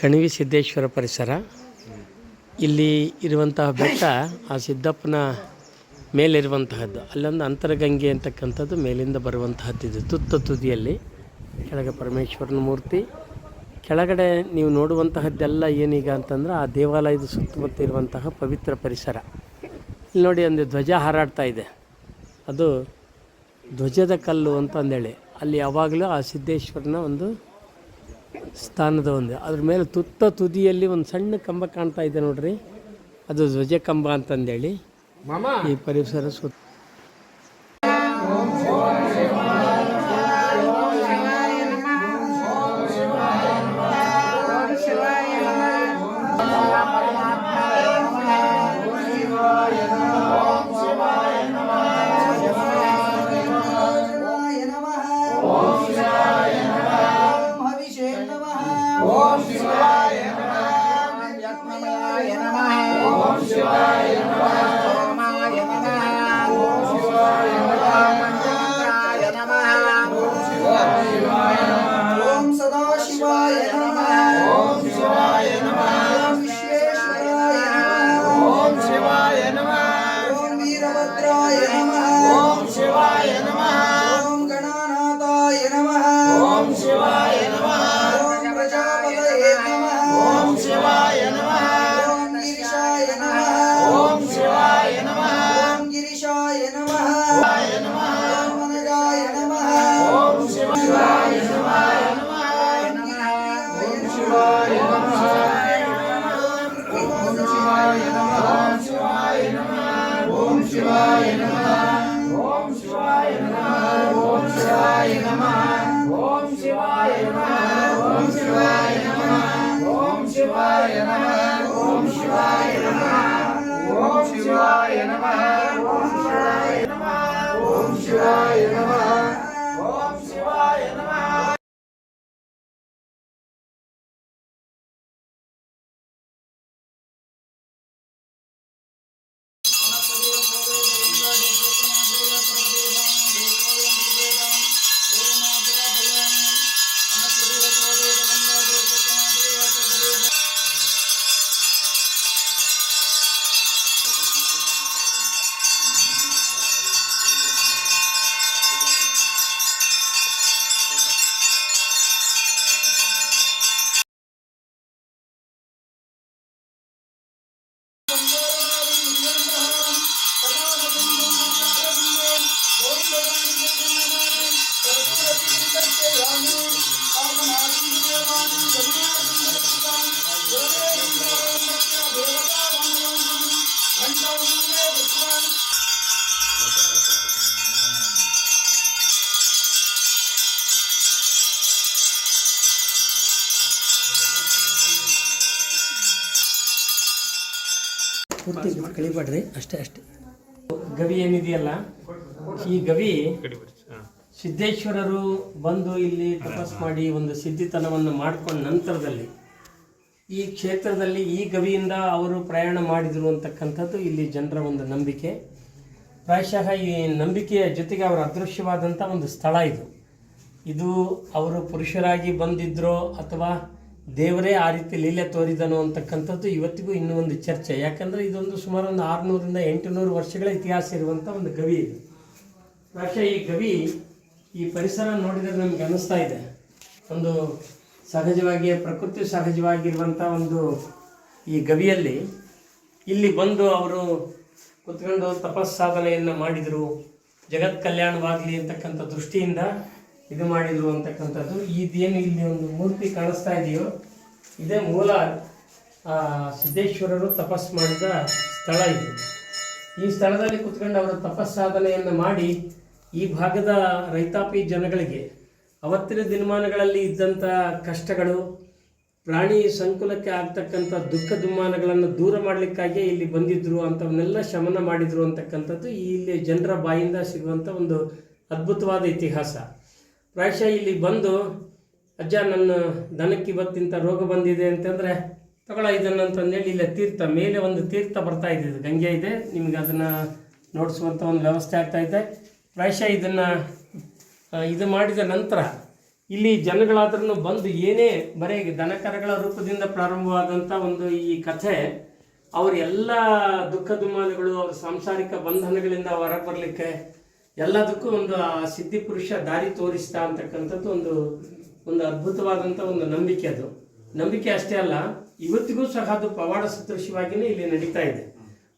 ಕಣಿವಿ ಸಿದ್ದೇಶ್ವರ ಪರಿಸರ. ಇಲ್ಲಿ ಇರುವಂತಹ ಬೆಟ್ಟ ಆ ಸಿದ್ದಪ್ಪನ ಮೇಲಿರುವಂತಹದ್ದು. ಅಲ್ಲೊಂದು ಅಂತರಗಂಗೆ ಅಂತಕ್ಕಂಥದ್ದು ಮೇಲಿಂದ ಬರುವಂತಹದ್ದಿದೆ ತುತ್ತ ತುದಿಯಲ್ಲಿ ಕೆಳಗೆ ಪರಮೇಶ್ವರನ ಮೂರ್ತಿ. ಕೆಳಗಡೆ ನೀವು ನೋಡುವಂತಹದ್ದೆಲ್ಲ ಏನೀಗ ಅಂತಂದ್ರೆ ಆ ದೇವಾಲಯದ ಸುತ್ತಮುತ್ತ ಇರುವಂತಹ ಪವಿತ್ರ ಪರಿಸರ. ಇಲ್ಲಿ ನೋಡಿ ಒಂದು ಧ್ವಜ ಹಾರಾಡ್ತಾ ಇದೆ. ಅದು ಧ್ವಜದ ಕಲ್ಲು ಅಂತ ಅಂದೇಳಿ ಅಲ್ಲಿ ಯಾವಾಗಲೂ ಆ ಸಿದ್ದೇಶ್ವರನ ಒಂದು ಸ್ಥಾನದ ಒಂದು. ಅದ್ರ ಮೇಲೆ ತುತ್ತ ತುದಿಯಲ್ಲಿ ಒಂದು ಸಣ್ಣ ಕಂಬ ಕಾಣ್ತಾ ಇದೆ ನೋಡ್ರಿ. ಅದು ಧ್ವಜ ಕಂಬ ಅಂತಂದೇಳಿ ಈ ಪರಿಸರ ಸುತ್ತ ಪೂರ್ತಿ ಕಳಿಬೇಡ್ರಿ ಅಷ್ಟೇ ಅಷ್ಟೇ. ಗವಿ ಏನಿದೆಯಲ್ಲ, ಈ ಗವಿ ಸಿದ್ದೇಶ್ವರರು ಬಂದು ಇಲ್ಲಿ ತಪಸ್ ಮಾಡಿ ಒಂದು ಸಿದ್ಧಿತನವನ್ನು ಮಾಡಿಕೊಂಡ ನಂತರದಲ್ಲಿ ಈ ಕ್ಷೇತ್ರದಲ್ಲಿ ಈ ಗವಿಯಿಂದ ಅವರು ಪ್ರಯಾಣ ಮಾಡಿದರು ಅಂತಕ್ಕಂಥದ್ದು ಇಲ್ಲಿ ಜನರ ಒಂದು ನಂಬಿಕೆ. ಪ್ರಾಯಶಃ ಈ ನಂಬಿಕೆಯ ಜೊತೆಗೆ ಅವರ ಅದೃಶ್ಯವಾದಂಥ ಒಂದು ಸ್ಥಳ ಇದು. ಇದು ಅವರು ಪುರುಷರಾಗಿ ಬಂದಿದ್ರೋ ಅಥವಾ ದೇವರೇ ಆ ರೀತಿ ಲೀಲೆ ತೋರಿದನು ಅಂತಕ್ಕಂಥದ್ದು ಇವತ್ತಿಗೂ ಇನ್ನೂ ಒಂದು ಚರ್ಚೆ. ಯಾಕಂದರೆ ಇದೊಂದು ಸುಮಾರು ಒಂದು ಆರುನೂರಿಂದ ಎಂಟುನೂರು ವರ್ಷಗಳ ಇತಿಹಾಸ ಇರುವಂಥ ಒಂದು ಗವಿ ಇದು. ಪ್ರಾಯಶಃ ಈ ಗವಿ ಈ ಪರಿಸರ ನೋಡಿದರೆ ನಮಗೆ ಅನ್ನಿಸ್ತಾ ಇದೆ. ಒಂದು ಸಹಜವಾಗಿ ಪ್ರಕೃತಿ ಸಹಜವಾಗಿರುವಂಥ ಒಂದು ಈ ಗವಿಯಲ್ಲಿ ಇಲ್ಲಿ ಬಂದು ಅವರು ಕುತ್ಕೊಂಡು ತಪಸ್ಸಾಧನೆಯನ್ನು ಮಾಡಿದರು. ಜಗತ್ ಕಲ್ಯಾಣವಾಗಲಿ ಅಂತಕ್ಕಂಥ ದೃಷ್ಟಿಯಿಂದ ಇದು ಮಾಡಿದ್ರು ಅಂತಕ್ಕಂಥದ್ದು. ಇದೇನು ಇಲ್ಲಿ ಒಂದು ಮೂರ್ತಿ ಕಾಣಿಸ್ತಾ ಇದೆಯೋ, ಇದೇ ಮೂಲ ಸಿದ್ದೇಶ್ವರರು ತಪಸ್ ಮಾಡಿದ ಸ್ಥಳ ಇದು. ಈ ಸ್ಥಳದಲ್ಲಿ ಕುತ್ಕೊಂಡು ಅವರು ತಪಸ್ಸಾಧನೆಯನ್ನು ಮಾಡಿ ಈ ಭಾಗದ ರೈತಾಪಿ ಜನಗಳಿಗೆ, ಅವತ್ತಿನ ದಿನಮಾನಗಳಲ್ಲಿ ಇದ್ದಂಥ ಕಷ್ಟಗಳು, ಪ್ರಾಣಿ ಸಂಕುಲಕ್ಕೆ ಆಗ್ತಕ್ಕಂಥ ದುಃಖ ದುಮ್ಮಾನಗಳನ್ನು ದೂರ ಮಾಡಲಿಕ್ಕಾಗಿಯೇ ಇಲ್ಲಿ ಬಂದಿದ್ರು ಅಂಥವನ್ನೆಲ್ಲ ಶಮನ ಮಾಡಿದ್ರು ಅಂತಕ್ಕಂಥದ್ದು ಇಲ್ಲಿ ಜನರ ಬಾಯಿಂದ ಸಿಗುವಂಥ ಒಂದು ಅದ್ಭುತವಾದ ಇತಿಹಾಸ. ಪ್ರಾಯಶಃ ಇಲ್ಲಿ ಬಂದು, ಅಜ್ಜ ನನ್ನ ದನಕ್ಕೆ ಇವತ್ತಿಂಥ ರೋಗ ಬಂದಿದೆ ಅಂತಂದರೆ ತಗೊಳ ಇದನ್ನು ಅಂತಂದೇಳಿ ಇಲ್ಲ ತೀರ್ಥ, ಮೇಲೆ ಒಂದು ತೀರ್ಥ ಬರ್ತಾ ಇದೆ, ಇದು ಗಂಗೆ ಇದೆ, ನಿಮಗೆ ಅದನ್ನು ನೋಡಿಸುವಂಥ ಒಂದು ವ್ಯವಸ್ಥೆ ಆಗ್ತಾ ಇದೆ. ಪ್ರಾಯಶಃ ಇದನ್ನು ಇದು ಮಾಡಿದ ನಂತರ ಇಲ್ಲಿ ಜನಗಳಾದ್ರೂ ಬಂದು ಏನೇ ಬರೀ ದನಕರಗಳ ರೂಪದಿಂದ ಪ್ರಾರಂಭವಾದಂಥ ಒಂದು ಈ ಕಥೆ ಅವರೆಲ್ಲ ದುಃಖ ದುಮಾನಗಳು ಅವ್ರ ಸಾಂಸಾರಿಕ ಬಂಧನಗಳಿಂದ ಹೊರಗೆ ಬರಲಿಕ್ಕೆ ಎಲ್ಲದಕ್ಕೂ ಒಂದು ಆ ಸಿದ್ಧಿ ಪುರುಷ ದಾರಿ ತೋರಿಸ್ತಾ ಅಂತಕ್ಕಂಥದ್ದು ಒಂದು ಒಂದು ಅದ್ಭುತವಾದಂಥ ಒಂದು ನಂಬಿಕೆ ಅದು. ನಂಬಿಕೆ ಅಷ್ಟೇ ಅಲ್ಲ ಇವತ್ತಿಗೂ ಸಹ ಅದು ಪವಾಡ ಸದೃಶವಾಗಿಯೇ ಇಲ್ಲಿ ನಡೀತಾ ಇದೆ.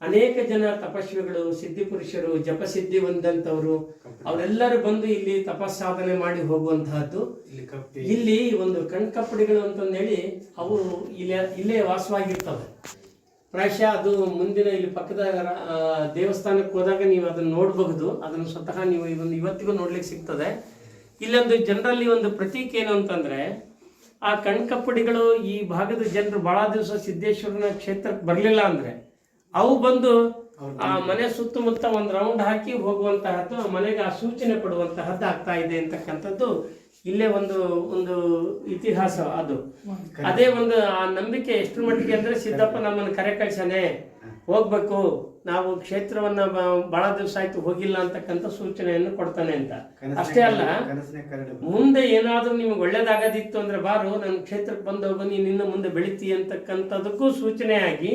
ಅನೇಕ ಜನ ತಪಸ್ವಿಗಳು ಸಿದ್ಧಿ ಪುರುಷರು ಜಪಸಿದ್ಧಿ ಹೊಂದಂಥವ್ರು ಅವರೆಲ್ಲರೂ ಬಂದು ಇಲ್ಲಿ ತಪಸ್ಸಾಧನೆ ಮಾಡಿ ಹೋಗುವಂತಹದ್ದು. ಇಲ್ಲಿ ಒಂದು ಕಣ್ಕಪ್ಪಡಿಗಳು ಅಂತಂದೇಳಿ ಅವು ಇಲ್ಲೇ ಇಲ್ಲೇ ವಾಸವಾಗಿರ್ತವೆ. ಪ್ರಾಯಶಃ ಅದು ಮುಂದಿನ ಇಲ್ಲಿ ಪಕ್ಕದ ದೇವಸ್ಥಾನಕ್ಕೆ ಹೋದಾಗ ನೀವು ಅದನ್ನು ನೋಡಬಹುದು. ಅದನ್ನು ಸ್ವತಃ ನೀವು ಇದನ್ನು ಇವತ್ತಿಗೂ ನೋಡ್ಲಿಕ್ಕೆ ಸಿಗ್ತದೆ. ಇಲ್ಲೊಂದು ಜನರಲ್ಲಿ ಒಂದು ಪ್ರತೀಕ ಏನು ಅಂತಂದ್ರೆ ಆ ಕಣ್ಕಪ್ಪಡಿಗಳು ಈ ಭಾಗದ ಜನರು ಬಹಳ ದಿವಸ ಸಿದ್ದೇಶ್ವರನ ಕ್ಷೇತ್ರಕ್ಕೆ ಬರಲಿಲ್ಲ ಅಂದ್ರೆ ಅವು ಬಂದು ಆ ಮನೆ ಸುತ್ತಮುತ್ತ ಒಂದು ರೌಂಡ್ ಹಾಕಿ ಹೋಗುವಂತಹದ್ದು ಆ ಮನೆಗೆ ಆ ಸೂಚನೆ ಕೊಡುವಂತಹದ್ದು ಆಗ್ತಾ ಇದೆ ಅಂತಕ್ಕಂಥದ್ದು ಇಲ್ಲೇ ಒಂದು ಒಂದು ಇತಿಹಾಸ ಅದು. ಅದೇ ಒಂದು ಆ ನಂಬಿಕೆ ಎಷ್ಟು ಮಟ್ಟಿಗೆ ಅಂದ್ರೆ ಸಿದ್ದಪ್ಪ ನಮ್ಮನ್ನು ಕರೆ ಕಳ್ಸಾನೆ ಹೋಗ್ಬೇಕು ನಾವು ಕ್ಷೇತ್ರವನ್ನ ಬಹಳ ದಿವಸ ಆಯ್ತು ಹೋಗಿಲ್ಲ ಅಂತಕ್ಕಂಥ ಸೂಚನೆಯನ್ನು ಕೊಡ್ತಾನೆ ಅಂತ. ಅಷ್ಟೇ ಅಲ್ಲ ಮುಂದೆ ಏನಾದ್ರೂ ನಿಮ್ಗೆ ಒಳ್ಳೇದಾಗದಿತ್ತು ಅಂದ್ರೆ ಬಾರು ನನ್ನ ಕ್ಷೇತ್ರಕ್ಕೆ ಬಂದು ಹೋಗು ನೀನು ಇನ್ನು ಮುಂದೆ ಬೆಳಿತಿ ಅಂತಕ್ಕಂಥದಕ್ಕೂ ಸೂಚನೆ ಆಗಿ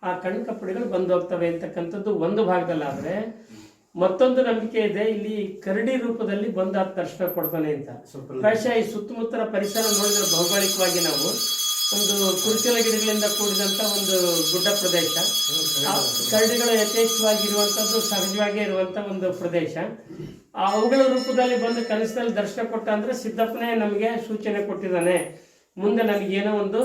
ಆ ಕಣ್ಕಪ್ಪಡಿಗಳು ಬಂದು ಹೋಗ್ತವೆ ಅಂತಕ್ಕಂಥದ್ದು ಒಂದು ಭಾಗದಲ್ಲಾದ್ರೆ ಮತ್ತೊಂದು ನಂಬಿಕೆ ಇದೆ ಇಲ್ಲಿ ಕರಡಿ ರೂಪದಲ್ಲಿ ಬಂದು ದರ್ಶನ ಕೊಡ್ತಾನೆ ಅಂತ. ಪ್ರಾಯಶಃ ಈ ಸುತ್ತಮುತ್ತಲ ಪರಿಸರ ನೋಡಿದ್ರೆ ಭೌಗೋಳಿಕವಾಗಿ ನಾವು ಒಂದು ಕುರುಚಲ ಗಿಡಗಳಿಂದ ಕೂಡಿದಂತ ಒಂದು ಗುಡ್ಡ ಪ್ರದೇಶ. ಕರಡಿಗಳು ಕರಡಿಗಳು ಯಥೇಚ್ಛವಾಗಿರುವಂಥದ್ದು ಸಹಜವಾಗಿ ಇರುವಂಥ ಒಂದು ಪ್ರದೇಶ. ಆ ಅವುಗಳ ರೂಪದಲ್ಲಿ ಬಂದು ಕನಸಿನಲ್ಲಿ ದರ್ಶನ ಕೊಟ್ಟ ಅಂದರೆ ಸಿದ್ದಪ್ಪನೇ ನಮಗೆ ಸೂಚನೆ ಕೊಟ್ಟಿದ್ದಾನೆ. ಮುಂದೆ ನನಗೇನೋ ಒಂದು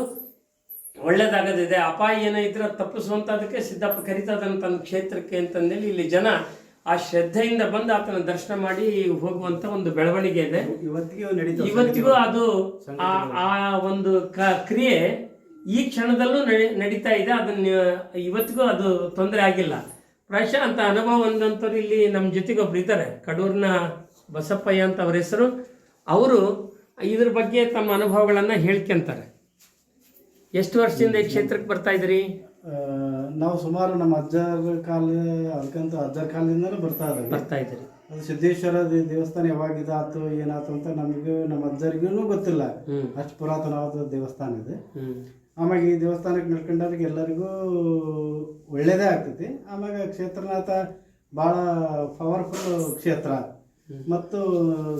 ಒಳ್ಳೇದಾಗದಿದೆ. ಅಪಾಯ ಏನೋ ಇದ್ರೆ ಅದ್ ತಪ್ಪಿಸುವಂತದಕ್ಕೆ ಸಿದ್ದಪ್ಪ ಕರಿತದ ತನ್ನ ಕ್ಷೇತ್ರಕ್ಕೆ ಅಂತಂದೇಳಿ ಇಲ್ಲಿ ಜನ ಆ ಶ್ರದ್ಧೆಯಿಂದ ಬಂದು ಆತನ ದರ್ಶನ ಮಾಡಿ ಹೋಗುವಂತ ಒಂದು ಬೆಳವಣಿಗೆ ಇದೆ. ಇವತ್ತಿಗೂ ಇವತ್ತಿಗೂ ಅದು ಆ ಆ ಒಂದು ಕ್ರಿಯೆ ಈ ಕ್ಷಣದಲ್ಲೂ ನಡಿ ನಡೀತಾ ಇದೆ. ಅದನ್ನ ಇವತ್ತಿಗೂ ಅದು ತೊಂದರೆ ಆಗಿಲ್ಲ. ಪ್ರಾಯಶಃ ಅಂತ ಅನುಭವ ಒಂದಂತವ್ರು ಇಲ್ಲಿ ನಮ್ಮ ಜೊತೆಗೆ ಒಬ್ರು ಇದ್ದಾರೆ. ಕಡೂರಿನ ಬಸಪ್ಪಯ್ಯ ಅಂತ ಅವ್ರ ಹೆಸರು. ಅವರು ಇದ್ರ ಬಗ್ಗೆ ತಮ್ಮ ಅನುಭವಗಳನ್ನ ಹೇಳ್ಕೊಂತಾರೆ. ಎಷ್ಟು ವರ್ಷದಿಂದ ಈ ಕ್ಷೇತ್ರಕ್ಕೆ ಬರ್ತಾ ಇದ್ರಿ ನಾವು ಸುಮಾರು ನಮ್ಮ ಅಜ್ಜರ ಕಾಲ ಅದಕ್ಕಂತ ಅಜ್ಜರ ಕಾಲದಿಂದಲೂ ಬರ್ತಾ ಇದ್ದೀವಿ. ಬರ್ತಾ ಇದ್ರಿ ಅದು ಸಿದ್ದೇಶ್ವರ ದೇವಸ್ಥಾನ ಯಾವಾಗ ಇದಾತು ಏನಾತು ಅಂತ ನಮಗೂ ನಮ್ಮ ಅಜ್ಜರಿಗೂ ಗೊತ್ತಿಲ್ಲ. ಅಷ್ಟು ಪುರಾತನವಾದ ದೇವಸ್ಥಾನ ಇದೆ. ಆಮ್ಯಾಗ ಈ ದೇವಸ್ಥಾನಕ್ಕೆ ನಡ್ಕೊಂಡವ್ರಿಗೆ ಎಲ್ಲರಿಗೂ ಒಳ್ಳೇದೇ ಆಗ್ತೈತಿ. ಆಮ್ಯಾಗ ಕ್ಷೇತ್ರನಾಥ ಭಾಳ ಪವರ್ಫುಲ್ ಕ್ಷೇತ್ರ. ಮತ್ತು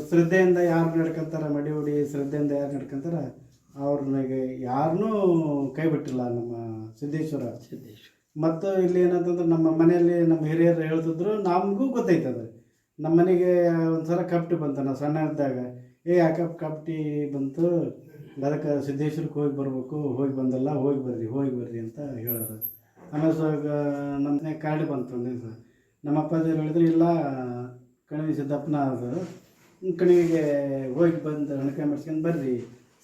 ಶ್ರದ್ಧೆಯಿಂದ ಯಾರು ನಡ್ಕೊಂತಾರ ಮಡಿ ಉಡಿ ಶ್ರದ್ಧೆಯಿಂದ ಯಾರು ನಡ್ಕೊಂತಾರ ಅವ್ರನ್ನಿಗೆ ಯಾರನ್ನೂ ಕೈ ಬಿಟ್ಟಿಲ್ಲ ನಮ್ಮ ಸಿದ್ದೇಶ್ವರ. ಸಿದ್ದೇಶ್ವರ. ಮತ್ತು ಇಲ್ಲಿ ಏನಂತಂದ್ರೆ ನಮ್ಮ ಮನೆಯಲ್ಲಿ ನಮ್ಮ ಹಿರಿಯರು ಹೇಳ್ತಿದ್ರು ನಮಗೂ ಗೊತ್ತೈತದ. ನಮ್ಮ ಮನೆಗೆ ಒಂದ್ಸಲ ಕಪ್ಟಿ ಬಂತ ನಾವು ಸಣ್ಣ ಇದ್ದಾಗ ಏ ಕಪ್ ಕಪ್ಟಿ ಬಂತು ಅದಕ್ಕೆ ಸಿದ್ದೇಶ್ವರಕ್ಕೆ ಹೋಗಿ ಬರ್ಬೇಕು ಹೋಗಿ ಬಂದಲ್ಲ ಹೋಗಿ ಬರ್ರಿ ಹೋಗಿ ಬರ್ರಿ ಅಂತ ಹೇಳೋದು. ಆಮೇಲೆ ಸೊ ನಮ್ಮ ಕಾರ್ಡ್ ಕಾಡಿ ಬಂತು ಒಂದು ದಿವಸ ನಮ್ಮ ಅಪ್ಪಾಜಿಯವ್ರು ಹೇಳಿದ್ರು ಇಲ್ಲ ಕಣಿವೆ ಸಿದ್ದಪ್ಪನ ಅದು ಕಣಿವೆಗೆ ಹೋಗಿ ಬಂದು ಹಣಕಾಯಿ ಮಾಡ್ಸ್ಕೊಂಡು ಬರ್ರಿ.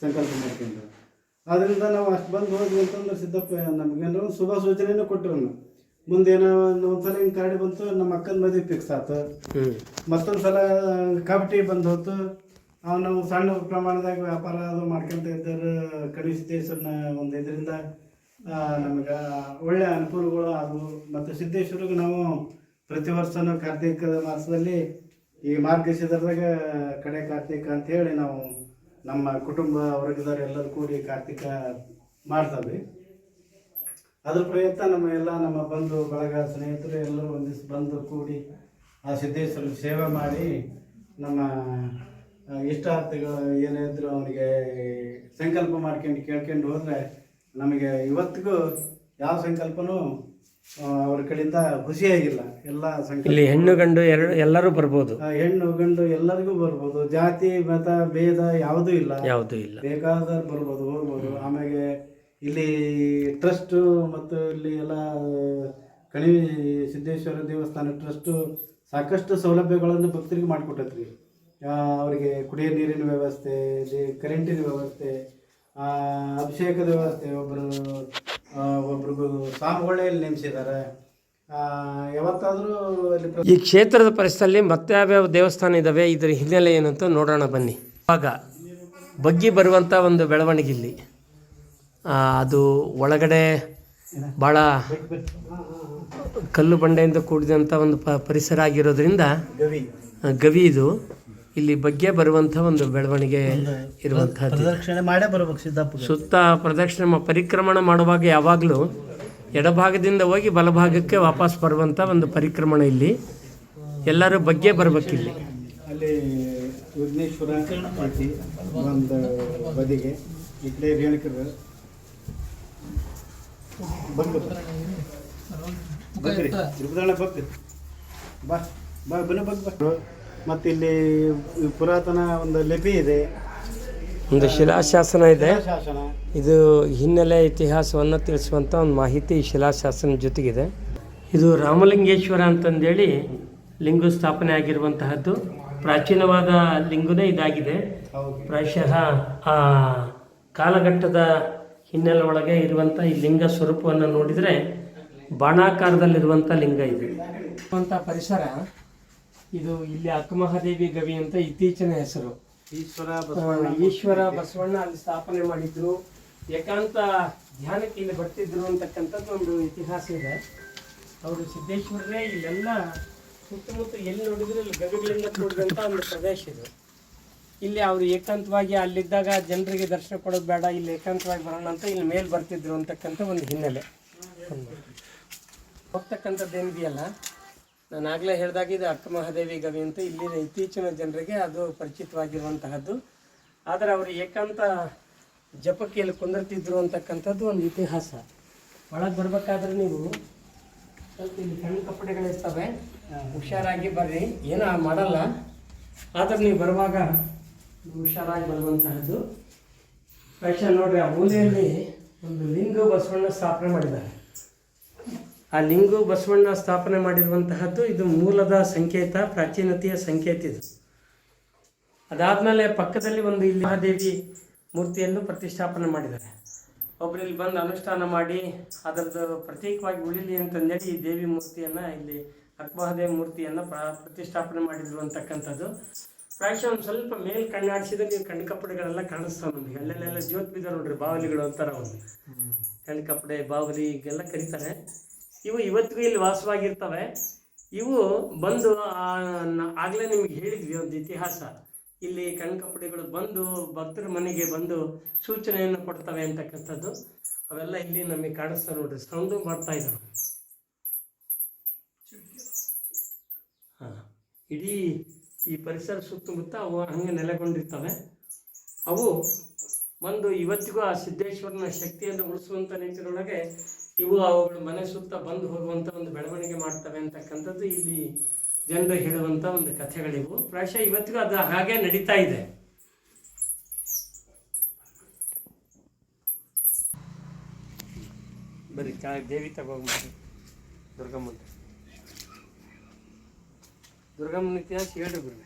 ಸಂಕಲ್ಪ ಮಾಡ್ಕೊಂಡು ಅದರಿಂದ ನಾವು ಅಷ್ಟು ಬಂದು ಹೋದ್ವಿ ಅಂತಂದ್ರೆ ಸಿದ್ದಪ್ಪ ನಮಗೇನೋ ಶುಭ ಸೂಚನೆನೂ ಕೊಟ್ಟರು ಮುಂದೇನೋ ಒಂದ್ಸಲ ಹಿಂಗೆ ಕಾಡಿ ಬಂತು ನಮ್ಮ ಅಕ್ಕನ ಮದುವೆ ಫಿಕ್ಸ್ ಆಯ್ತು ಮತ್ತೊಂದು ಸಲ ಕಬಡ್ಡಿ ಬಂದು ಹೋತು. ಅವನು ಸಣ್ಣ ಪ್ರಮಾಣದಾಗ ವ್ಯಾಪಾರ ಅದು ಮಾಡ್ಕೊಂತ ಇದ್ದರು. ಕಡಿಮೆ ಸಿದ್ದೇಶ್ವರನ ಒಂದು ಇದರಿಂದ ನಮಗೆ ಒಳ್ಳೆ ಅನುಕೂಲಗಳು ಆದವು. ಮತ್ತು ಸಿದ್ದೇಶ್ವರಿಗೆ ನಾವು ಪ್ರತಿ ವರ್ಷನೂ ಕಾರ್ತಿಕ ಮಾಸದಲ್ಲಿ ಈ ಮಾರ್ಗಶಿರದಾಗ ಕಡೆ ಕಾರ್ತಿಕ ಅಂತ ಹೇಳಿ ನಾವು ನಮ್ಮ ಕುಟುಂಬ ವರ್ಗದವ್ರು ಎಲ್ಲರೂ ಕೂಡಿ ಕಾರ್ತಿಕ ಮಾಡ್ತವೆ. ಅದ್ರ ಪ್ರಯತ್ನ ನಮ್ಮ ಎಲ್ಲ ನಮ್ಮ ಬಂಧು, ಬಳಗ ಸ್ನೇಹಿತರು ಎಲ್ಲರೂ ಒಂದಿವ್ಸ ಬಂದು ಕೂಡಿ ಆ ಸಿದ್ದೇಶ್ವರ ಸೇವೆ ಮಾಡಿ ನಮ್ಮ ಇಷ್ಟಾರ್ಥಿಗಳು ಇದ್ರು ಅವನಿಗೆ ಸಂಕಲ್ಪ ಮಾಡ್ಕೊಂಡು ಕೇಳ್ಕೊಂಡು ಹೋದರೆ ನಮಗೆ ಇವತ್ತಿಗೂ ಯಾವ ಸಂಕಲ್ಪನೂ ಅವ್ರ ಕಡೆಯಿಂದ ಖುಷಿಯಾಗಿಲ್ಲ. ಎಲ್ಲ ಸಂಖ್ಯೆ ಇಲ್ಲಿ ಹೆಣ್ಣು ಗಂಡು ಎರಡು ಎಲ್ಲರೂ ಬರ್ಬೋದು. ಹೆಣ್ಣು ಗಂಡು ಎಲ್ಲರಿಗೂ ಬರ್ಬೋದು. ಜಾತಿ ಮತ ಭೇದ ಯಾವುದೂ ಇಲ್ಲ. ಯಾವುದೂ ಇಲ್ಲ. ಬೇಕಾದ ಬರ್ಬೋದು ಹೋಗ್ಬೋದು. ಆಮೇಲೆ ಇಲ್ಲಿ ಟ್ರಸ್ಟು ಮತ್ತು ಇಲ್ಲಿ ಎಲ್ಲ ಕಣಿವೆ ಸಿದ್ದೇಶ್ವರ ದೇವಸ್ಥಾನ ಟ್ರಸ್ಟು ಸಾಕಷ್ಟು ಸೌಲಭ್ಯಗಳನ್ನು ಭಕ್ತರಿಗೆ ಮಾಡಿಕೊಟ್ಟತ್ರಿ. ಅವರಿಗೆ ಕುಡಿಯೋ ನೀರಿನ ವ್ಯವಸ್ಥೆ ಇಲ್ಲಿ ಕರೆಂಟಿನ ವ್ಯವಸ್ಥೆ ಆ, ಅಭಿಷೇಕದ ವ್ಯವಸ್ಥೆ ಒಬ್ಬರು ಒಬ್ರಿಗೂ ಸ್ವಾಮಿಗಳಲ್ಲಿ ನೇಮಿಸಿದ್ದಾರೆ. ಯಾವತ್ತಾದರೂ ಅಲ್ಲಿ ಈ ಕ್ಷೇತ್ರದ ಪರಿಸರದಲ್ಲಿ ಮತ್ತೆ ಯಾವ್ಯಾವ ದೇವಸ್ಥಾನ ಇದ್ದಾವೆ ಇದರ ಹಿನ್ನೆಲೆ ಏನಂತ ನೋಡೋಣ ಬನ್ನಿ. ಆಗ ಬಗ್ಗಿ ಬರುವಂಥ ಒಂದು ಬೆಳವಣಿಗೆ ಇಲ್ಲಿ. ಅದು ಒಳಗಡೆ ಭಾಳ ಕಲ್ಲು ಬಂಡೆಯಿಂದ ಕೂಡಿದಂಥ ಒಂದು ಪ ಪರಿಸರ ಆಗಿರೋದ್ರಿಂದ ಗವಿ ಇದು. ಇಲ್ಲಿ ಬಗ್ಗೆ ಬರುವಂಥ ಒಂದು ಬೆಳವಣಿಗೆ ಇರುವಂತಹ ಪ್ರದಕ್ಷಿಣೆ ಮಾಡೇ ಬರ್ಬೇಕು ಸಿದ್ದಪ್ಪ ಸುತ್ತ ಪ್ರದಕ್ಷಿಣೆ ಪರಿಕ್ರಮಣ ಮಾಡುವಾಗ ಯಾವಾಗಲೂ ಎಡಭಾಗದಿಂದ ಹೋಗಿ ಬಲಭಾಗಕ್ಕೆ ವಾಪಸ್ ಬರುವಂಥ ಒಂದು ಪರಿಕ್ರಮಣ ಇಲ್ಲಿ. ಎಲ್ಲರೂ ಬಗ್ಗೆ ಬರ್ಬೇಕಿಲ್ಲಿ. ಅಲ್ಲಿ ವಿಘ್ನೇಶ್ವರ ಒಂದು ಬದಿಗೆ ಈ ಕಡೆ ರೇಣುಕರು ಬಂದು ಬರ್ರಿ ಬಾ ಬಾ ಬನ್ನಿ ಬಂದು ಬಾ. ಮತ್ತು ಇಲ್ಲಿ ಪುರಾತನ ಒಂದು ಲಿಪಿ ಇದೆ. ಒಂದು ಶಿಲಾಶಾಸನ ಇದೆ. ಶಾಸನ ಇದು ಹಿನ್ನೆಲೆ ಇತಿಹಾಸವನ್ನು ತಿಳಿಸುವಂಥ ಒಂದು ಮಾಹಿತಿ ಈ ಶಿಲಾಶಾಸನ ಜೊತೆಗಿದೆ. ಇದು ರಾಮಲಿಂಗೇಶ್ವರ ಅಂತಂದೇಳಿ ಲಿಂಗು ಸ್ಥಾಪನೆ ಆಗಿರುವಂತಹದ್ದು. ಪ್ರಾಚೀನವಾದ ಲಿಂಗುನೇ ಇದಾಗಿದೆ. ಪ್ರಾಯಶಃ ಆ ಕಾಲಘಟ್ಟದ ಹಿನ್ನೆಲೆ ಒಳಗೆ ಇರುವಂಥ ಈ ಲಿಂಗ ಸ್ವರೂಪವನ್ನು ನೋಡಿದರೆ ಬಾಣಾಕಾರದಲ್ಲಿರುವಂಥ ಲಿಂಗ ಇದೆ. ಪರಿಸರ ಇದು ಇಲ್ಲಿ ಅಕ್ಕಮಹಾದೇವಿ ಗವಿ ಅಂತ ಇತ್ತೀಚಿನ ಹೆಸರು. ಈಶ್ವರ ಬಸವಣ್ಣ ಈಶ್ವರ ಬಸವಣ್ಣ ಅಲ್ಲಿ ಸ್ಥಾಪನೆ ಮಾಡಿದ್ರು. ಏಕಾಂತ ಧ್ಯಾನಕ್ಕೆ ಇಲ್ಲಿ ಬರ್ತಿದ್ರು ಅಂತಕ್ಕಂಥದ್ದು ಒಂದು ಇತಿಹಾಸ ಇದೆ. ಅವರು ಸಿದ್ದೇಶ್ವರರೇ ಇಲ್ಲೆಲ್ಲ ಸುತ್ತಮುತ್ತ ಎಲ್ಲಿ ನೋಡಿದ್ರು ಇಲ್ಲಿ ಗವಿಗಳಿಂದ ಕೂಡಿದಂಥ ಒಂದು ಪ್ರದೇಶ ಇದು. ಇಲ್ಲಿ ಅವರು ಏಕಾಂತವಾಗಿ ಅಲ್ಲಿದ್ದಾಗ ಜನರಿಗೆ ದರ್ಶನ ಕೊಡೋದು ಬೇಡ ಇಲ್ಲಿ ಏಕಾಂತವಾಗಿ ಬರೋಣ ಅಂತ ಇಲ್ಲಿ ಮೇಲೆ ಬರ್ತಿದ್ರು ಅಂತಕ್ಕಂಥ ಒಂದು ಹಿನ್ನೆಲೆ. ಹೋಗ್ತಕ್ಕಂಥದ್ದು ಏನಿದೆಯಲ್ಲ ನಾನು ಆಗಲೇ ಹೇಳಿದಾಗ ಇದು ಅಕ್ಕ ಮಹಾದೇವಿ ಗವಿ ಅಂತ ಇಲ್ಲಿನ ಇತ್ತೀಚಿನ ಜನರಿಗೆ ಅದು ಪರಿಚಿತವಾಗಿರುವಂತಹದ್ದು. ಆದರೆ ಅವರು ಏಕಾಂತ ಜಪಕ್ಕೆ ಕುಂದಿರ್ತಿದ್ರು ಅಂತಕ್ಕಂಥದ್ದು ಒಂದು ಇತಿಹಾಸ. ಒಳಗೆ ಬರಬೇಕಾದ್ರೆ ನೀವು ಸ್ವಲ್ಪ ಇಲ್ಲಿ ಕಣ್ಣು ಕಪ್ಪಡೆಗಳಿರ್ತವೆ ಹುಷಾರಾಗಿ ಬರ್ರಿ. ಏನೂ ಮಾಡಲ್ಲ. ಆದ್ರೆ ನೀವು ಬರುವಾಗ ಹುಷಾರಾಗಿ ಬರುವಂತಹದ್ದು. ಫ್ಯಾಷನ್ ನೋಡ್ರಿ, ಆ ಮೂಲೆಯಲ್ಲಿ ಒಂದು ಲಿಂಗ ಬಸವಣ್ಣ ಸ್ಥಾಪನೆ ಮಾಡಿದ್ದಾರೆ. ಆ ಲಿಂಗು ಬಸವಣ್ಣ ಸ್ಥಾಪನೆ ಮಾಡಿರುವಂತಹದ್ದು ಇದು ಮೂಲದ ಸಂಕೇತ ಪ್ರಾಚೀನತೆಯ ಸಂಕೇತ ಇದು. ಅದಾದಮೇಲೆ ಪಕ್ಕದಲ್ಲಿ ಒಂದು ಇಲ್ಲಿ ಮಹಾದೇವಿ ಮೂರ್ತಿಯನ್ನು ಪ್ರತಿಷ್ಠಾಪನೆ ಮಾಡಿದ್ದಾರೆ. ಒಬ್ಬರು ಇಲ್ಲಿ ಬಂದು ಅನುಷ್ಠಾನ ಮಾಡಿ ಅದರದ್ದು ಪ್ರತ್ಯೇಕವಾಗಿ ಉಳಿಲಿ ಅಂತಂದೇಳಿ ಈ ದೇವಿ ಮೂರ್ತಿಯನ್ನ ಇಲ್ಲಿ ಅಕ್ಮಹಾದೇವಿ ಮೂರ್ತಿಯನ್ನ ಪ್ರ- ಪ್ರತಿಷ್ಠಾಪನೆ ಮಾಡಿದ್ರು ಅಂತಕ್ಕಂಥದ್ದು ಪ್ರಾಯಶಃ ಒಂದು ಸ್ವಲ್ಪ ಮೇಲ್ ಕಣ್ಣಾಡಿಸಿದ್ರೆ ನೀವು ಕಣ್ಣು ಕಪ್ಪಡೆಗಳೆಲ್ಲ ಕಾಣಿಸ್ತಾವೆ ನಮಗೆ ಅಲ್ಲೆಲ್ಲ ಜ್ಯೋತ್ ಬಿದ್ದಾರೆ ನೋಡ್ರಿ ಬಾವಲಿಗಳು ಅಂತಾರ ಅವನು ಕಣ್ಣು ಕಪ್ಪಡೆ ಬಾವಲಿ ಈಗೆಲ್ಲ ಕರೀತಾರೆ. ಇವು ಇವತ್ತಿಗೂ ಇಲ್ಲಿ ವಾಸವಾಗಿರ್ತವೆ. ಇವು ಬಂದು ಆಗಲೇ ನಿಮ್ಗೆ ಹೇಳಿದ್ವಿ ಒಂದು ಇತಿಹಾಸ. ಇಲ್ಲಿ ಕಣ್ಕಪ್ಪಡಿಗಳು ಬಂದು, ಭಕ್ತರ ಮನೆಗೆ ಬಂದು ಸೂಚನೆಯನ್ನು ಕೊಡ್ತವೆ ಅಂತಕ್ಕಂಥದ್ದು. ಅವೆಲ್ಲ ಇಲ್ಲಿ ನಮಗೆ ಕಾಣಿಸ್ತಾ ನೋಡ್ರಿ, ಸೌಂಡು ಬರ್ತಾ ಇದ್ದಾವೆ ಹಾಂ, ಇಡೀ ಈ ಪರಿಸರ ಸುತ್ತಮುತ್ತ ಅವು ಹಂಗೆ ನೆಲೆಗೊಂಡಿರ್ತವೆ. ಅವು ಒಂದು ಇವತ್ತಿಗೂ ಆ ಸಿದ್ದೇಶ್ವರನ ಶಕ್ತಿಯನ್ನು ಉಳಿಸುವಂಥ ನಿಟ್ಟಿನೊಳಗೆ ಇವು ಅವುಗಳು ಮನೆ ಸುತ್ತ ಬಂದು ಹೋಗುವಂಥ ಒಂದು ಬೆಳವಣಿಗೆ ಮಾಡ್ತವೆ ಅಂತಕ್ಕಂಥದ್ದು ಇಲ್ಲಿ ಜನರು ಹೇಳುವಂಥ ಒಂದು ಕಥೆಗಳಿವು. ಪ್ರಾಯಶಃ ಇವತ್ತಿಗೂ ಅದು ಹಾಗೆ ನಡೀತಾ ಇದೆ. ಬರೀ ದೇವಿ ತಗೋಗ್ಬಿಟ್ಟು ದುರ್ಗಮ್ಮನ ದುರ್ಗಮ್ಮನ ಇತಿಹಾಸ ಹೇಳ್ರಿ ಗುರುವೆ.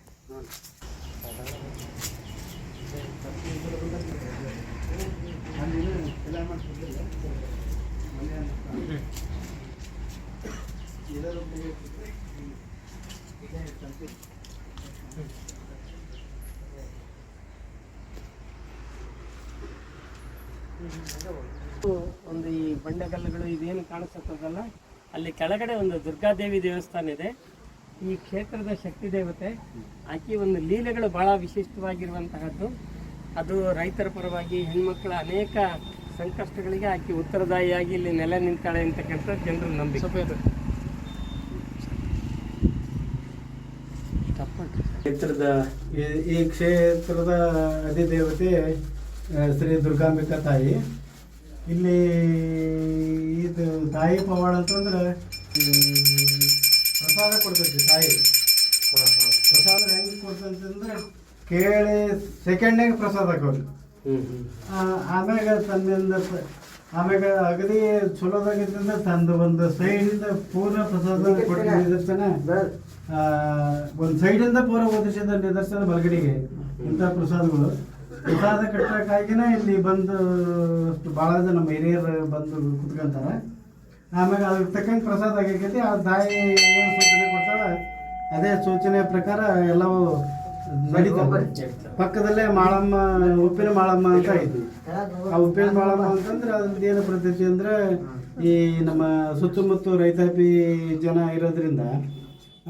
ಒಂದು ಈ ಬಂಡೆಗಲ್ಲುಗಳು ಇದೇನು ಕಾಣಿಸ್ತದಲ್ಲ ಅಲ್ಲಿ ಕೆಳಗಡೆ ಒಂದು ದುರ್ಗಾದೇವಿ ದೇವಸ್ಥಾನ ಇದೆ. ಈ ಕ್ಷೇತ್ರದ ಶಕ್ತಿ ದೇವತೆ, ಆಕೆ ಒಂದು ಲೀಲೆಗಳು ಬಹಳ ವಿಶಿಷ್ಟವಾಗಿರುವಂತಹದ್ದು. ಅದು ರೈತರ ಪರವಾಗಿ ಹೆಣ್ಮಕ್ಳ ಅನೇಕ ಸಂಕಷ್ಟಗಳಿಗೆ ಆಕೆ ಉತ್ತರದಾಯಿಯಾಗಿ ಇಲ್ಲಿ ನೆಲೆ ನಿಂತಾಳೆ ಅಂತಕ್ಕಂಥ ಜನರ ನಂಬಿಕೆ. ಕ್ಷೇತ್ರದ ಈ- ಕ್ಷೇತ್ರದ ಅಧಿದೇವತೆ ಶ್ರೀ ದುರ್ಗಾಂಬಿಕಾ ತಾಯಿ. ಇಲ್ಲಿ ಇದು ತಾಯಿ ಪವಾಡ ಅಂತಂದ್ರೆ ಪ್ರಸಾದ ಕೊಡ್ತೈತಿ ತಾಯಿ. ಪ್ರಸಾದ ಹೆಂಗೆ ಕೊಡ್ತಂತಂದ್ರೆ ಕೇಳಿ ಸೆಕೆಂಡ್ನಾಗ ಪ್ರಸಾದ ಹ್ಮ್ ಆಮ್ಯಾಗ ತಂದಿಂದ ಆಮ್ಯಾಗ ಅಗದಿ ಚಲೋದಾಗಿದ್ದರಿಂದ ತಂದು ಒಂದು ಸೈಡಿಂದ ಪೂರ್ಣ ಪ್ರಸಾದ ಕೊಟ್ಟ ನಿದರ್ಶನ. ಒಂದು ಸೈಡಿಂದ ಪೂರ ಉದ್ದೇಶದ ನಿದರ್ಶನ ಬಲಗಡೆಗೆ. ಇಂಥ ಪ್ರಸಾದಗಳು. ಪ್ರಸಾದ ಕಟ್ಟಕ್ಕಾಗಿನೇ ಇಲ್ಲಿ ಬಂದು ಅಷ್ಟು ಭಾಳ ಜನ ನಮ್ಮ ಹಿರಿಯರು ಬಂದು ಕುತ್ಕೊಂತಾರೆ. ಆಮ್ಯಾಗ ಅದಕ್ಕೆ ತಕ್ಕಂಗೆ ಪ್ರಸಾದ ಆಗೈತಿ. ಆ ತಾಯಿ ಏನು ಸೂಚನೆ ಕೊಡ್ತಾಳೆ? ಅದೇ ಸೂಚನೆ ಪ್ರಕಾರ ಎಲ್ಲವೂ ಪಕ್ಕದಲ್ಲೇ ಮಾಳಮ್ಮ ಉಪ್ಪಿನ ಮಾಳಮ್ಮ ಅಂತ ಇದ್ವಿ ಆ ಉಪ್ಪಿನ ಮಾಳಮ್ಮ ಅಂತಂದ್ರೆ ಅದ್ರದ್ದು ಏನು ಪ್ರತೀತಿ ಅಂದ್ರೆ ಈ ನಮ್ಮ ಸುತ್ತಮುತ್ತ ರೈತಾಪಿ ಜನ ಇರೋದ್ರಿಂದ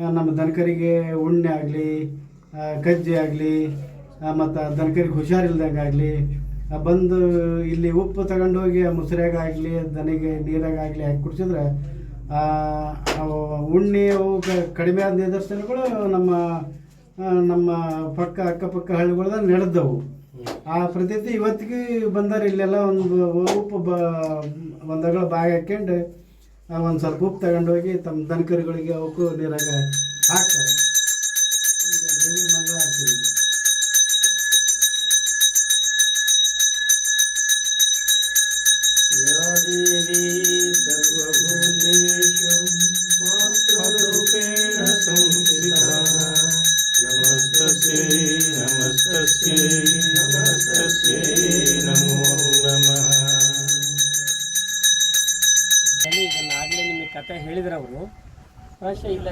ನಮ್ಮ ದನಕರಿಗೆ ಉಣ್ಣೆ ಆಗಲಿ ಕಜ್ಜಿ ಆಗಲಿ ಮತ್ತು ದನಕರಿಗೆ ಹುಷಾರಿಲ್ದಂಗೆ ಆಗಲಿ ಬಂದು ಇಲ್ಲಿ ಉಪ್ಪು ತಗೊಂಡು ಹೋಗಿ ಆ ಮುಸ್ರ್ಯಾಗಾಗಲಿ ದನಿಗೆ ನೀರಾಗಲಿ ಹಾಕಿ ಕುಡಿಸಿದ್ರೆ ಅವು ಉಣ್ಣೆ ಅವು ಕಡಿಮೆ ಆದ ನಿದರ್ಶನಗಳು ನಮ್ಮ ನಮ್ಮ ಪಕ್ಕ ಅಕ್ಕಪಕ್ಕ ಹಳ್ಳಿಗಳ್ದಾಗ ನಡೆದವು. ಆ ಪ್ರತೀತಿ ಇವತ್ತಿಗೆ ಬಂದಾರ ಇಲ್ಲೆಲ್ಲ ಒಂದು ಉಪ್ಪು ಬ, ಒಂದಗಳ ಬಾಯಿ ಹಾಕ್ಯಂಡು ಒಂದು ಸ್ವಲ್ಪ ಉಪ್ಪು ತಗೊಂಡೋಗಿ ತಮ್ಮ ದನಕರುಗಳಿಗೆ ಅವಕ್ಕೂ ನೀರಾಗ ಹಾಕ್ತಾರೆ.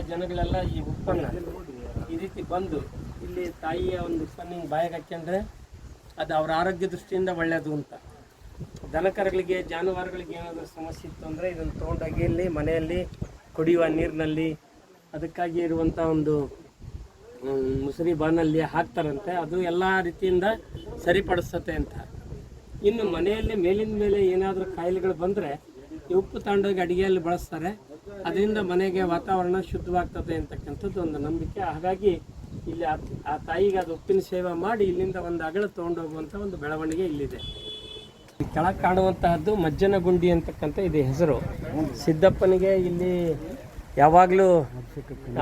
ಜನಗಳೆಲ್ಲ ಈ ಉತ್ಪನ್ನ ಈ ರೀತಿ ಬಂದು ಇಲ್ಲಿ ತಾಯಿಯ ಒಂದು ಉತ್ಪನ್ನ ಹಿಂಗೆ ಬಾಯಿಗೆ ಅದು ಅವರ ಆರೋಗ್ಯ ದೃಷ್ಟಿಯಿಂದ ಒಳ್ಳೆಯದು ಅಂತ. ದನಕರುಗಳಿಗೆ, ಜಾನುವಾರುಗಳಿಗೆ ಏನಾದರೂ ಸಮಸ್ಯೆ ಇತ್ತು ಅಂದರೆ ಇದನ್ನು ತೊಗೊಂಡೋಗಿ ಇಲ್ಲಿ ಮನೆಯಲ್ಲಿ ಕುಡಿಯುವ ನೀರಿನಲ್ಲಿ ಅದಕ್ಕಾಗಿ ಇರುವಂಥ ಒಂದು ಮುಸರಿ ಮುಸುರಿ ಬಾನಲ್ಲಿ ಹಾಕ್ತಾರಂತೆ. ಅದು ಎಲ್ಲ ರೀತಿಯಿಂದ ಸರಿಪಡಿಸುತ್ತೆ ಅಂತ. ಇನ್ನು ಮನೆಯಲ್ಲಿ ಮೇಲಿನ ಮೇಲೆ ಏನಾದರೂ ಕಾಯಿಲೆಗಳು ಬಂದರೆ ಈ ಉಪ್ಪು ತಗೊಂಡೋಗಿ ಅಡುಗೆಯಲ್ಲಿ ಬಳಸ್ತಾರೆ. ಅದರಿಂದ ಮನೆಗೆ ವಾತಾವರಣ ಶುದ್ಧವಾಗ್ತದೆ ಅಂತಕ್ಕಂಥದ್ದು ಒಂದು ನಂಬಿಕೆ. ಹಾಗಾಗಿ ಇಲ್ಲಿ ಆ- ತಾಯಿಗೆ ಅದು ಉಪ್ಪಿನ ಸೇವೆ ಮಾಡಿ ಇಲ್ಲಿಂದ ಒಂದು ಅಗಳ ತೊಗೊಂಡೋಗುವಂಥ ಒಂದು ಬೆಳವಣಿಗೆ ಇಲ್ಲಿದೆ. ಕೆಳಗೆ ಕಾಣುವಂತಹದ್ದು ಮಜ್ಜನ ಗುಂಡಿ ಅಂತಕ್ಕಂಥ ಇದೆ ಹೆಸರು. ಸಿದ್ದಪ್ಪನಿಗೆ ಇಲ್ಲಿ ಯಾವಾಗಲೂ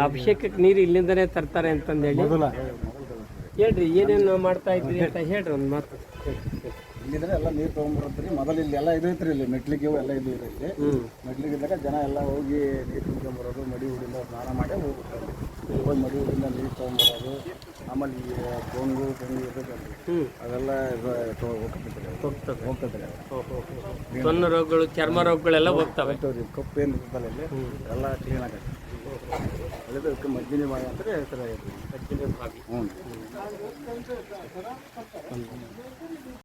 ಅಭಿಷೇಕಕ್ಕೆ ನೀರು ಇಲ್ಲಿಂದನೇ ತರ್ತಾರೆ ಅಂತಂದೇಳಿ. ಹೇಳ್ರಿ ಏನೇನು ಮಾಡ್ತಾ ಇದ್ರಿ ಅಂತ ಹೇಳ್ರಿ ಒಂದು ಮಾತು. ಇಲ್ಲಿದ್ರೆ ಎಲ್ಲ ನೀರು ತೊಗೊಂಡ್ಬರುತ್ತೀರಿ ಮೊದಲು ಇಲ್ಲಿ ಎಲ್ಲ ಇದು ಐತ್ರಿ ಇಲ್ಲಿ ಮೆಟ್ಲಿಗೆ ಎಲ್ಲ ಇದು ಇರೈತಿ. ಹ್ಞೂ ಮೆಟ್ಲಿಗೆ ಇದ್ದಾಗ ಜನ ಎಲ್ಲ ಹೋಗಿ ನೀರು ತುಂಬ್ಕೊಂಬರೋದು ಮಡಿ ಹುಡಿಂದ ಸ್ನಾನ ಮಾಡಿ ಹೋಗ್ಬಿಡ್ತಾರೆ ಹೋಗಿ ಮಡಿ ಹುಡಿಂದ ನೀರು ತೊಗೊಂಬರೋದು ಆಮೇಲೆ ಈ ಗೊಂಗು ಗಂಗು ಇರ್ತೈತಲ್ರಿ ಹ್ಞೂ ಅದೆಲ್ಲ ಇದು. ಹೋಗ್ತದೆ ಹೋಗ್ತೈತ್ರಿ ರೋಗಗಳು ಚರ್ಮ ರೋಗಗಳೆಲ್ಲ ಹೋಗ್ತವೆ. ಕಪ್ಪು ಏನು ಇರ್ತಲ್ಲ ಇಲ್ಲಿ? ಎಲ್ಲ ಕ್ಲೀನ್ ಆಗತ್ತೆ. ಅದಕ್ಕೆ ಮಜ್ಜಿನಿ ಬಾವಿ ಅಂತ ಹೆಸರಾಗಿ ಆಗೈತಿ ಮಜ್ಜನ ಬಾವಿ. ಹ್ಞೂ